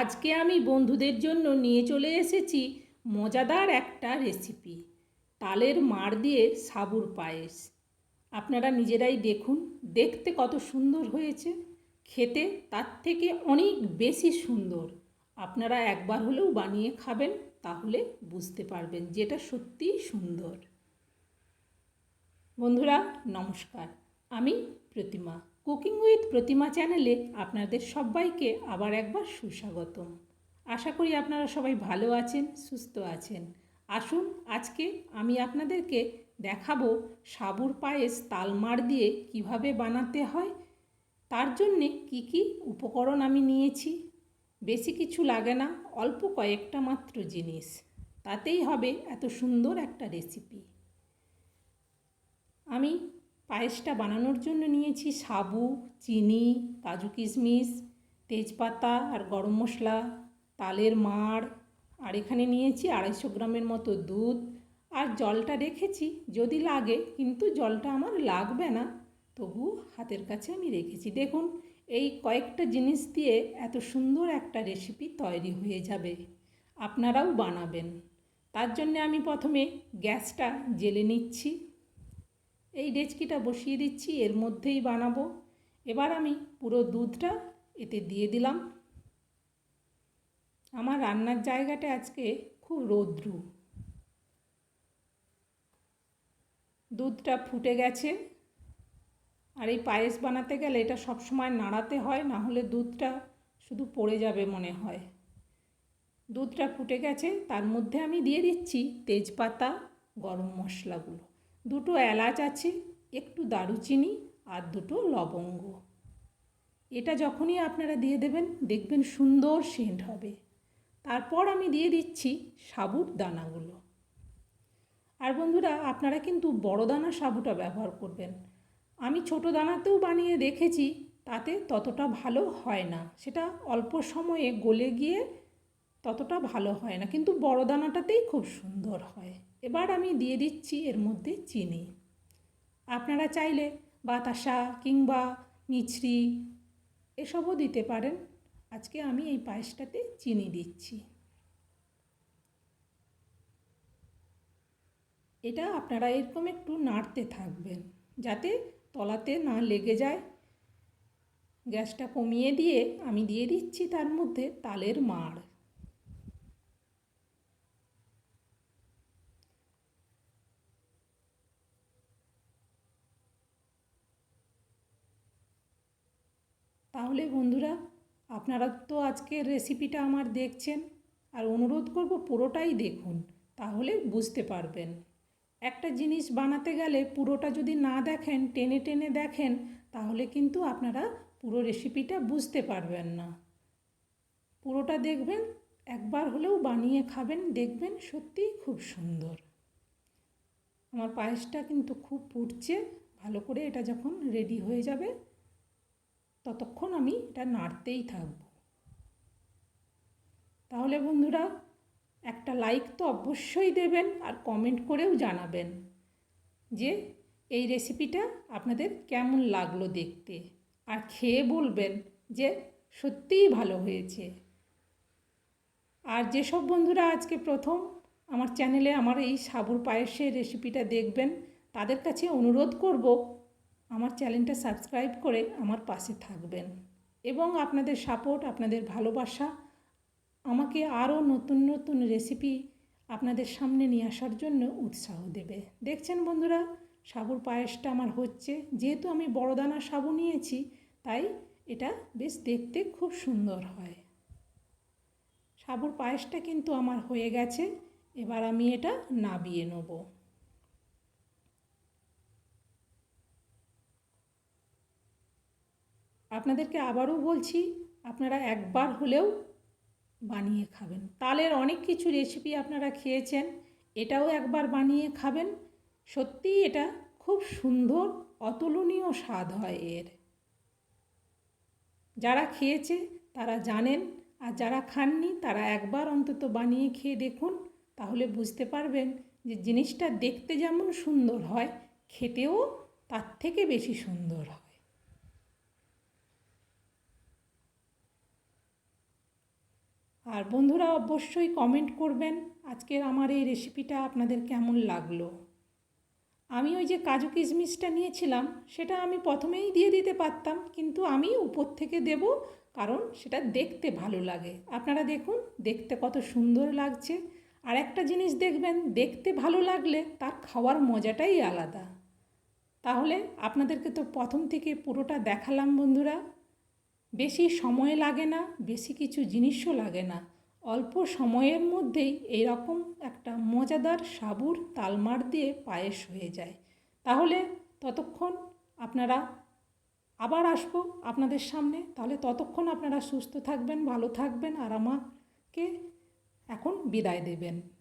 আজকে আমি বন্ধুদের জন্য নিয়ে চলে এসেছি মজাদার একটা রেসিপি তালের মাড় দিয়ে সাবুর পায়েস। আপনারা নিজেরাই দেখুন, দেখতে কত সুন্দর হয়েছে, খেতে তার থেকে অনেক বেশি সুন্দর। আপনারা একবার হলেও বানিয়ে খাবেন, তাহলে বুঝতে পারবেন যেটা সত্যিই সুন্দর। বন্ধুরা, নমস্কার, আমি প্রতিমা। কুকিং উইথ প্রতিমা চ্যানেলে আপনাদের সবাইকে আবার একবার সুস্বাগতম। আশা করি আপনারা সবাই ভালো আছেন, সুস্থ আছেন। আসুন, আজকে আমি আপনাদেরকে দেখাবো সাবুর পায়েস তালমার দিয়ে কীভাবে বানাতে হয়, তার জন্যে কি কি উপকরণ আমি নিয়েছি। বেশি কিছু লাগে না, অল্প কয়েকটা মাত্র জিনিস। তাতেই হবে এত সুন্দর একটা রেসিপি। আমি পায়েসটা বানানোর জন্য নিয়েছি সাবু, চিনি, কাজু কিশমিশ, তেজপাতা আর গরম মশলা, তালের মাড়। আর এখানে নিয়েছি আড়াইশো গ্রামের মতো দুধ। আর জলটা রেখেছি যদি লাগে, কিন্তু জলটা আমার লাগবে না, তবু হাতের কাছে আমি রেখেছি। দেখুন, এই কয়েকটা জিনিস দিয়ে এত সুন্দর একটা রেসিপি তৈরি হয়ে যাবে। আপনারাও বানাবেন। তার জন্যে আমি প্রথমে গ্যাসটা জেলে নিচ্ছি। এই ডেচকিটা বসিয়ে দিচ্ছি, এর মধ্যেই বানাবো। এবার আমি পুরো দুধটা এতে দিয়ে দিলাম। আমার রান্নার জায়গাটা আজকে খুব রৌদ্রু। দুধটা ফুটে গেছে। আর এই পায়েস বানাতে গেলে এটা সবসময় নাড়াতে হয়, না হলে দুধটা শুধু পড়ে যাবে মনে হয়। দুধটা ফুটে গেছে, তার মধ্যে আমি দিয়ে দিচ্ছি তেজপাতা, গরম মশলাগুলো। দুটো এলাচ আছে, একটু দারুচিনি আর দুটো লবঙ্গ। এটা যখনই আপনারা দিয়ে দেবেন, দেখবেন সুন্দর সেন্ট হবে। তারপর আমি দিয়ে দিচ্ছি সাবুর দানাগুলো। আর বন্ধুরা, আপনারা কিন্তু বড় দানা সাবুটা ব্যবহার করবেন। আমি ছোট দানাতেও বানিয়ে দেখেছি, তাতে ততটা ভালো হয় না। সেটা অল্প সময়ে গলে গিয়ে ততটা ভালো হয় না, কিন্তু বড় দানাটাতেই খুব সুন্দর হয়। এবার আমি দিয়ে দিচ্ছি এর মধ্যে চিনি। আপনারা চাইলে বাতাসা কিংবা মিছরি এসবও দিতে পারেন। আজকে আমি এই পায়েসটাতে চিনি দিচ্ছি। এটা আপনারা এরকম একটু নাড়তে থাকবেন যাতে তলাতে না লেগে যায়। গ্যাসটা কমিয়ে দিয়ে আমি দিয়ে দিচ্ছি তার মধ্যে তালের মাড়। তাহলে বন্ধুরা, আপনারা তো আজকের রেসিপিটা আমার দেখছেন, আর অনুরোধ করব পুরোটাই দেখুন, তাহলে বুঝতে পারবেন। একটা জিনিস বানাতে গেলে পুরোটা যদি না দেখেন, টেনে টেনে দেখেন, তাহলে কিন্তু আপনারা পুরো রেসিপিটা বুঝতে পারবেন না। পুরোটা দেখবেন, একবার হলেও বানিয়ে খাবেন, দেখবেন সত্যিই খুব সুন্দর। আমার পায়েসটা কিন্তু খুব ফুটছে, ভালো করে এটা যখন রেডি হয়ে যাবে ততক্ষণ আমি এটা নাড়তেই থাকব। তাহলে বন্ধুরা, একটা লাইক তো অবশ্যই দেবেন আর কমেন্ট করেও জানাবেন যে এই রেসিপিটা আপনাদের কেমন লাগল দেখতে। আর খেয়ে বলবেন যে সত্যিই ভালো হয়েছে। আর যেসব বন্ধুরা আজকে প্রথম আমার চ্যানেলে আমার এই সাবুর পায়েসের রেসিপিটা দেখবেন, তাদের কাছে অনুরোধ করব আমার চ্যানেলটা সাবস্ক্রাইব করে আমার পাশে থাকবেন। এবং আপনাদের সাপোর্ট আপনাদের ভালোবাসা, আমাকে আরও নতুন নতুন রেসিপি আপনাদের সামনে নিয়ে আসার জন্য উৎসাহ দেবে। দেখছেন বন্ধুরা, সাবুর পায়েসটা আমার হচ্ছে। যেহেতু আমি বড় দানা সাবু নিয়েছি, তাই এটা বেশ দেখতে খুব সুন্দর হয়। সাবুর পায়েসটা কিন্তু আমার হয়ে গেছে। এবার আমি এটা নাবিয়ে নেব। আপনাদেরকে আবারও বলছি, আপনারা একবার হলেও বানিয়ে খাবেন। তালের অনেক কিছু রেসিপি আপনারা খেয়েছেন, এটাও একবার বানিয়ে খাবেন। সত্যিই এটা খুব সুন্দর, অতুলনীয় স্বাদ হয় এর। যারা খেয়েছে, তারা জানেন, আর যারা খাননি, তারা একবার অন্তত বানিয়ে খেয়ে দেখুন, তাহলে বুঝতে পারবেন যে জিনিসটা দেখতে যেমন সুন্দর হয়, খেতেও তার থেকে বেশি সুন্দর হয়। আর বন্ধুরা অবশ্যই কমেন্ট করবেন আজকের আমার এই রেসিপিটা আপনাদের কেমন লাগল। আমি ওই যে কাজু কিশমিশটা নিয়েছিলাম, সেটা আমি প্রথমেই দিয়ে দিতে পারতাম, কিন্তু আমি উপর থেকে দেব কারণ সেটা দেখতে ভালো লাগে। আপনারা দেখুন, দেখতে কত সুন্দর লাগছে। আর একটা জিনিস দেখবেন, দেখতে ভালো লাগলে তার খাওয়ার মজাটাই আলাদা। তাহলে আপনাদেরকে তো প্রথম থেকে পুরোটা দেখালাম বন্ধুরা। বেশি সময় লাগে না, বেশি কিছু জিনিসও লাগে না। অল্প সময়ের মধ্যেই এইরকম একটা মজাদার সাবুর তালমার দিয়ে পায়েস হয়ে যায়। তাহলে ততক্ষণ আপনারা আবার আসব আপনাদের সামনে। তাহলে ততক্ষণ আপনারা সুস্থ থাকবেন, ভালো থাকবেন আর আমাকে এখন বিদায় দেবেন।